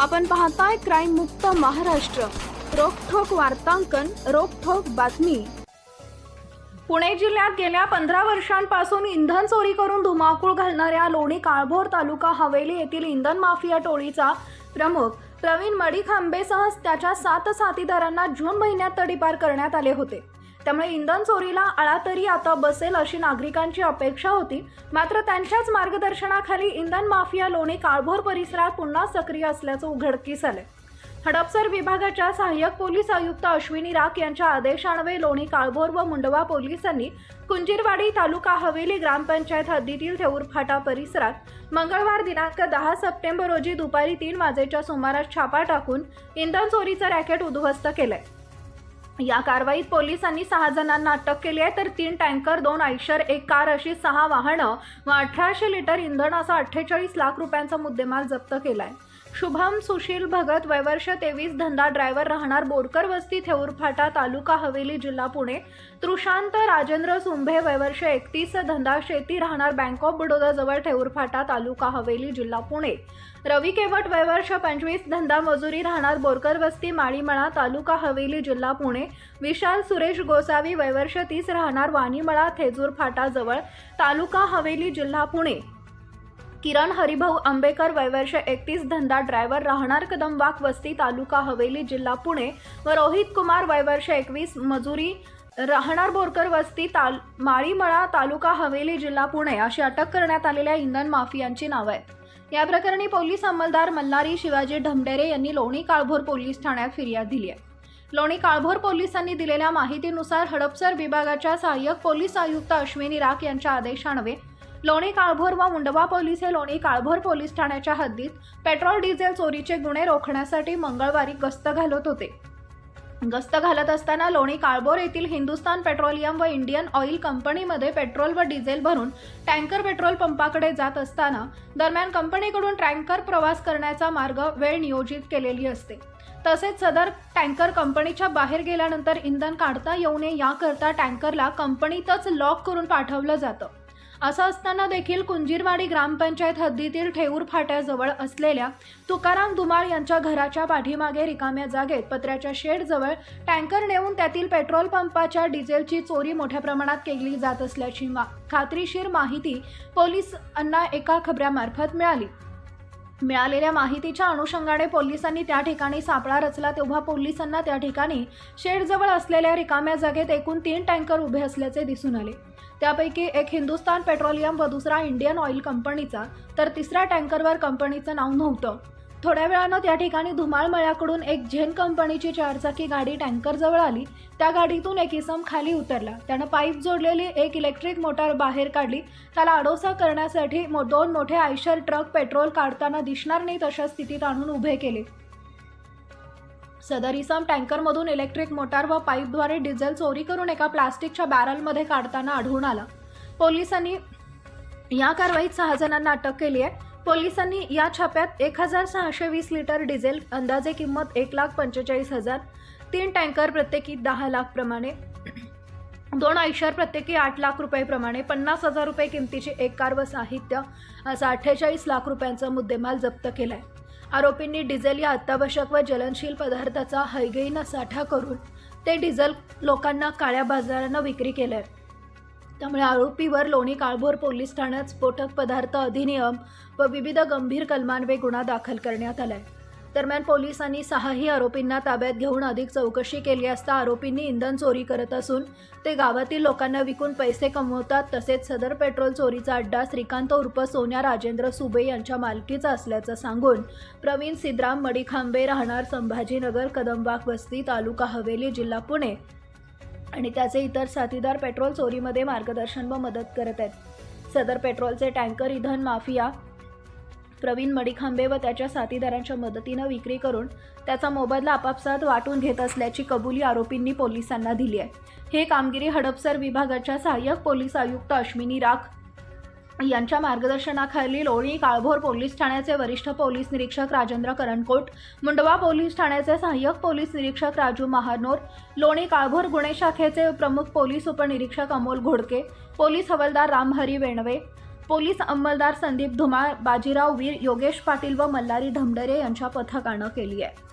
आपण पाहताय क्राईम मुक्त महाराष्ट्र. रोखोक वार्तांकन रोखोक बातमी. पुणे जिल्ह्यात गेल्या पंधरा वर्षांपासून इंधन चोरी करून धुमाकूळ घालणाऱ्या लोणी काळभोर तालुका हवेली येथील इंधन माफिया टोळीचा प्रमुख प्रवीण मडीखांबेसह त्याच्या सात साथीदारांना जून महिन्यात तडीपार करण्यात आले होते. त्यामुळे इंधन चोरीला आळा तरी आता बसेल अशी नागरिकांची अपेक्षा होती. मात्र त्यांच्याच मार्गदर्शनाखाली इंधन माफिया लोणी काळभोर परिसरात पुन्हा सक्रिय असल्याचं उघडकीस आलंय. हडपसर विभागाच्या सहाय्यक पोलीस आयुक्त अश्विनी राख यांच्या आदेशान्वये लोणी काळभोर व मुंडवा पोलिसांनी कुंजीरवाडी तालुका हवेली ग्रामपंचायत हद्दीतील थेऊर फाटा परिसरात मंगळवार दिनांक दहा सप्टेंबर रोजी दुपारी तीन वाजेच्या सुमारास छापा टाकून इंधन चोरीचं रॅकेट उद्ध्वस्त केलंय. या कारवाईत पोलिसांनी सहा जणांना अटक केली आहे तर तीन टँकर दोन आयशर एक कार अशी सहा वाहनं व अठराशे लिटर इंधन असा अठ्ठेचाळीस लाख रुपयांचा मुद्देमाल जप्त केला आहे शुभम सुशील भगत वयवर्ष तेवीस धंदा ड्रायव्हर राहणार बोरकर वस्ती थेऊर फाटा तालुका हवेली जिल्हा पुणे. तृशांत राजेंद्र सुंभे वयवर्ष एकतीस धंदा शेती राहणार बँक ऑफ बडोदा जवळ ठेऊर फाटा तालुका हवेली जिल्हा पुणे. रवी केवट वयवर्ष पंचवीस धंदा मजुरी राहणार बोरकर वस्ती माळीमळा तालुका हवेली जिल्हा पुणे. विशाल सुरेश गोसावी वयवर्ष तीस राहणार वाणीमळा थेजूर फाटाजवळ तालुका हवेली जिल्हा पुणे. किरण हरिभाऊ आंबेकर वयवर्ष एकतीस धंदा ड्रायव्हर राहणार कदमवाक वस्ती तालुका हवेली जिल्हा पुणे व रोहित कुमार वयवर्ष एकवीस मजुरी राहणार बोरकर वस्ती ताल माळीमळा तालुका हवेली जिल्हा पुणे अशी अटक करण्यात आलेल्या इंधन माफियांची नावं आहेत. या प्रकरणी पोलीस अंमलदार मल्हारी शिवाजी ढमडेरे यांनी लोणी काळभोर पोलीस ठाण्यात फिर्याद दिली आहे. लोणी काळभोर पोलिसांनी दिलेल्या माहितीनुसार हडपसर विभागाच्या सहाय्यक पोलीस आयुक्त अश्विनी राख यांच्या आदेशान्वये लोणी काळभोर व मुंडवा पोलीस हे लोणी काळभोर पोलीस ठाण्याच्या हद्दीत पेट्रोल डिझेल चोरीचे गुन्हे रोखण्यासाठी मंगळवारी गस्त घालत होते. गस्त घालत असताना लोणी काळभोर येथील हिंदुस्तान पेट्रोलियम व इंडियन ऑइल कंपनीमध्ये पेट्रोल व डिझेल भरून टँकर पेट्रोल पंपाकडे जात असताना दरम्यान कंपनीकडून टँकर प्रवास करण्याचा मार्ग वेळ नियोजित केलेली असते. तसेच सदर टँकर कंपनीच्या बाहेर गेल्यानंतर इंधन काढता येऊ नये याकरता टँकरला कंपनीतच लॉक करून पाठवलं जातं. असं असताना देखील कुंजीरवाडी ग्रामपंचायत हद्दीतील ठेऊर फाट्याजवळ असलेल्या तुकाराम दुमाळ यांच्या घराच्या पाठीमागे रिकाम्या जागेत पत्र्याच्या शेडजवळ टँकर नेऊन त्यातील पेट्रोल पंपाच्या डिझेलची चोरी मोठ्या प्रमाणात केली जात असल्याची मा खात्रीशीर माहिती पोलिसांना एका खबऱ्यामार्फत मिळाली. मिळालेल्या माहितीच्या अनुषंगाने पोलिसांनी त्या ठिकाणी सापळा रचला तेव्हा पोलिसांना त्या ठिकाणी शेडजवळ असलेल्या रिकाम्या जागेत एकूण तीन टँकर उभे असल्याचे दिसून आले. त्यापैकी एक हिंदुस्तान पेट्रोलियम व दुसरा इंडियन ऑइल कंपनीचा तर तिसऱ्या टँकरवर कंपनीचं नाव नव्हतं. थोड्या वेळानं त्या ठिकाणी धुमाळमळ्याकडून एक झेन कंपनीची चारचाकी गाडी टँकरजवळ आली. त्या गाडीतून एक इसम खाली उतरला. त्यानं पाईप जोडलेली एक इलेक्ट्रिक मोटार बाहेर काढली. त्याला अडोसा करण्यासाठी मो दोन मोठे आयशर ट्रक पेट्रोल काढताना दिसणार नाही तशा स्थितीत आणून उभे केले. सदर इसम टँकरमधून इलेक्ट्रिक मोटार व पाईपद्वारे डिझेल चोरी करून एका प्लास्टिकच्या बॅरलमध्ये काढताना आढळून आला. पोलिसांनी या कारवाईत सहा जणांना अटक केली आहे पोलिसांनी या छाप्यात एक हजार सहाशे वीस लिटर डिझेल अंदाजे किंमत एक लाख पंचेचाळीस हजार तीन टँकर प्रत्येकी दहा लाख प्रमाणे दोन ऐशर प्रत्येकी आठ लाख रुपये प्रमाणे पन्नास हजार रुपये किमतीचे एक कार व साहित्य असा अठ्ठेचाळीस लाख रुपयांचा मुद्देमाल जप्त केला आहे आरोपींनी डिझेल या अत्यावश्यक व ज्वलनशील पदार्थाचा हैगईनं साठा करून ते डिझेल लोकांना काळ्या बाजारानं विक्री केलं आहे त्यामुळे आरोपीवर लोणी काळभोर पोलीस ठाण्यात स्फोटक पदार्थ अधिनियम व विविध गंभीर कलमांवे गुन्हा दाखल करण्यात आलाय. दरम्यान पोलिसांनी सहाही आरोपींना ताब्यात घेऊन अधिक चौकशी केली असता आरोपींनी इंधन चोरी करत असून ते गावातील लोकांना विकून पैसे कमवतात. तसेच सदर पेट्रोल चोरीचा अड्डा श्रीकांत उर्फ सोन्या राजेंद्र सुबे यांच्या मालकीचा असल्याचं सांगून प्रवीण सिद्राम मडीखांबे राहणार संभाजीनगर कदमबाग वस्ती तालुका हवेली जिल्हा पुणे आणि त्याचे इतर साथीदार पेट्रोल चोरीमध्ये मार्गदर्शन व मदत करत आहेत. सदर पेट्रोलचे टँकर इंधन माफिया प्रवीण मडिखांबे व त्याच्या साथीदारांच्या मदतीनं विक्री करून त्याचा मोबदला आपापसात वाटून घेत असल्याची कबुली आरोपींनी पोलिसांना दिली आहे. हे कामगिरी हडपसर विभागाच्या सहाय्यक पोलीस आयुक्त अश्विनी राख यांच्या मार्गदर्शनाखाली लोणी काळभोर पोलीस ठाण्याचे वरिष्ठ पोलीस निरीक्षक राजेंद्र करणकोट मुंडवा पोलीस ठाण्याचे सहाय्यक पोलीस निरीक्षक राजू महानोर लोणी काळभोर गुन्हे शाखेचे प्रमुख पोलीस उपनिरीक्षक अमोल घोडके पोलीस हवालदार रामहरी वेणवे पोलीस अंमलदार संदीप धुमाळ बाजीराव वीर योगेश पाटील व मल्हारी ढमडरे यांच्या पथकानं केली आहे.